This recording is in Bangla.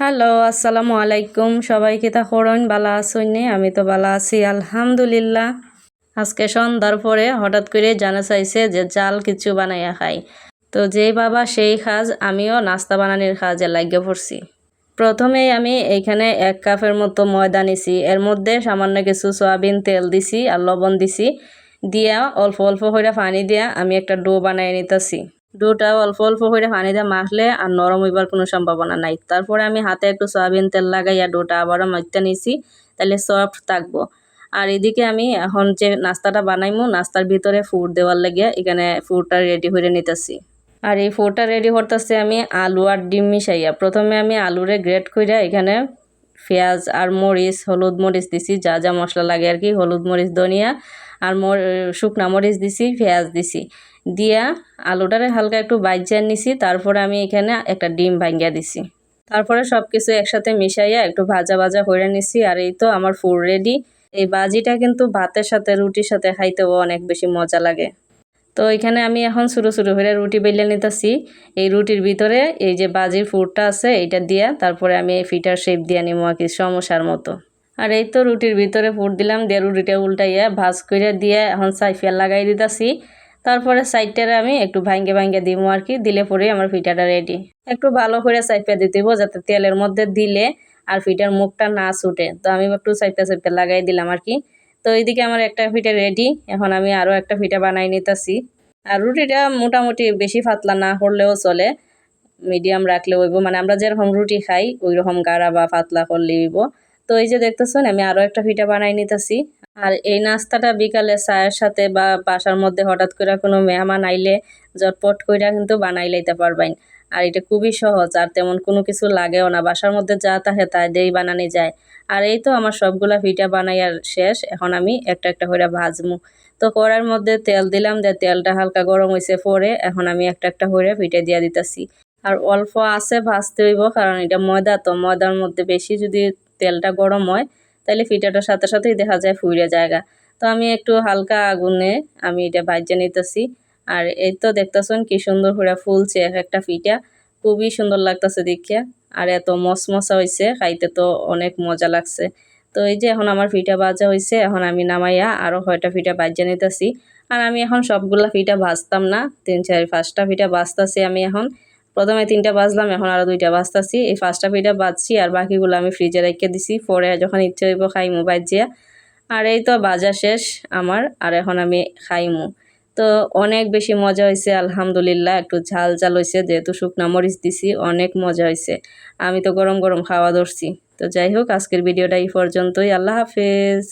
হ্যালো, আসসালামু আলাইকুম। সবাইকে তা করইন বালা আসইনে আমি তো বালা আছি, আলহামদুলিল্লাহ। আজকে সন্ধ্যার পরে হঠাৎ করে জানা চাইছে যে জাল কিছু বানাইয়া খাই। তো যেই বাবা সেই কাজ আমিও নাস্তা বানানোর কাজে লাগিয়ে পড়ছি। প্রথমেই আমি এইখানে এক কাপের মতো ময়দা নিছি। এর মধ্যে সামান্য কিছু সয়াবিন তেল দিছি আর লবণ দিছি। দিয়া অল্প অল্প করে পানি দিয়া আমি একটা ডো বানাই নিতেছি। ডোটা অল্প অল্প করে পানি দিয়ে মাখলে আর নরম হইবার কোনো সম্ভাবনা নাই। তারপরে আমি হাতে একটু সয়াবিন তেল লাগাইয়া ডোটা আবারও মাইতে নিছি তাহলে সফট থাকব। আর এদিকে আমি এখন যে নাস্তাটা বানাইমু, নাস্তার ভিতরে ফুড দেওয়ার লাগিয়া এখানে ফুডটা রেডি করে নিতেছি। আর এই ফুডটা রেডি করতেছি আমি আলু আর ডিম মিশাইয়া। প্রথমে আমি আলুরে গ্রেট কইরা এখানে পেঁয়াজ আর মরিচ, হলুদ মরিচ দিছি, যা যা মশলা লাগে আর কি, হলুদ মরিচ, ধনিয়া আর মর, শুকনা মরিচ দিছি, পেঁয়াজ দিছি। দিয়া আলুটারে হালকা একটু বাইজিয়া নিছি, তারপরে আমি এখানে একটা ডিম ভাঙ্গিয়া দিছি। তারপরে সব কিছু একসাথে মিশাইয়া একটু ভাজা ভাজা করে নিছি, আর এই তো আমার ফুড রেডি এই বাজিটা কিন্তু ভাতের সাথে, রুটির সাথে খাইতেও অনেক বেশি মজা লাগে। তো এখানে আমি এখন শুরু শুরু করে রুটি বেলে নিতেছি। এই রুটির ভিতরে এই যে বাজির ফুডটা আছে, এইটা দিয়া তারপরে আমি এই ফিটার শেপ দিয়ে নিবো আর কি সমস্যার মতো। আর এই তো রুটির ভিতরে ফুট দিলাম, দিয়ে রুটিটা উল্টাইয়া ভাজ করে দিয়ে এখন সাইফিয়া লাগাই দিতেছি। তারপরে সাইডটারে আমি একটু ভাঙ্গে ভাঙ্গে দিব আর কি, দিলে পরে আমার ফিটাটা রেডি একটু ভালো করে সাইফিয়া দিতে হইব, যাতে তেলের মধ্যে দিলে আর ফিটার মুখটা না ছুটে। তো আমি একটু সাইফিয়া সাইফিয়া লাগাই দিলাম আর কি। তো এইদিকে আমার একটা ফিটা রেডি এখন আমি আরও একটা ফিটা বানাই নিতেছি। আর রুটিটা মোটামুটি বেশি পাতলা না করলেও চলে মিডিয়াম রাখলে হইব। মানে আমরা যেরকম রুটি খাই ওই রকম গাঢ়া বা পাতলা করলে হইব। তো এই যে দেখতেছেন, আমি আরও একটা ফিটা বানাই নিতেছি। আর এই নাস্তাটা বিকালে চায়ের সাথে বা বাসার মধ্যে হঠাৎ করে কোনো মেহমান আইলে জটপট কইরা কিন্তু বানাই লাইতে পারবেন। আর এটা খুবই সহজ, আর তেমন কোনো কিছু লাগেও না। বাসার মধ্যে যা তাহে তা দিয়েই বানানি যায়। আর এই তো আমার সবগুলা ফিটা বানাইয়ার শেষ, এখন আমি একটা একটা করে ভাজমু। তো কড়ার মধ্যে তেল দিলাম, দিয়ে তেলটা হালকা গরম হয়েছে পরে এখন আমি একটা একটা করে ফিটে দিয়ে দিতেছি। আর অল্প আছে ভাজতে হইব, কারণ এটা ময়দা, তো ময়দার মধ্যে বেশি যদি তেলটা গরম হয়, তাহলে ফিটাটার সাথে সাথেই দেখা যায় ফুইরে জায়গা। তো আমি একটু হালকা আগুনে আমি এটা ভাজ্যে নিতেছি। আর এই তো দেখতেছেন কি সুন্দর করে ফুলছে এক একটা ফিটা, খুবই সুন্দর লাগতেছে দেখিয়া। আর এত মশমশা হয়েছে খাইতে তো অনেক মজা লাগছে। তো এই যে এখন আমার ফিটা ভাজা হয়েছে এখন আমি নামাইয়া আরও কয়টা ফিটা ভাজ্যে নিতেছি। আর আমি এখন সবগুলা ফিটা ভাজতাম না, তিন, চার, পাঁচটা ফিটা ভাজতাছি আমি এখন। প্রথমে তিনটা বাজলাম, এখন আরও দুইটা বাজতাছি। এই পাঁচটা ফিটা বাজছি আর বাকিগুলো আমি ফ্রিজে রেখে দিছি। পরে যখন ইচ্ছে হইব খাইমু বাজিয়া আর এই তো বাজা শেষ আমার, আর এখন আমি খাইমু। তো অনেক বেশি মজা হয়েছে আলহামদুলিল্লাহ। একটু ঝাল ঝাল হয়েছে যেহেতু শুকনা মরিচ দিছি, অনেক মজা হয়েছে আমি তো গরম গরম খাওয়া ধরছি। তো যাই হোক, আজকের ভিডিওটা এই পর্যন্তই। আল্লাহ হাফেজ।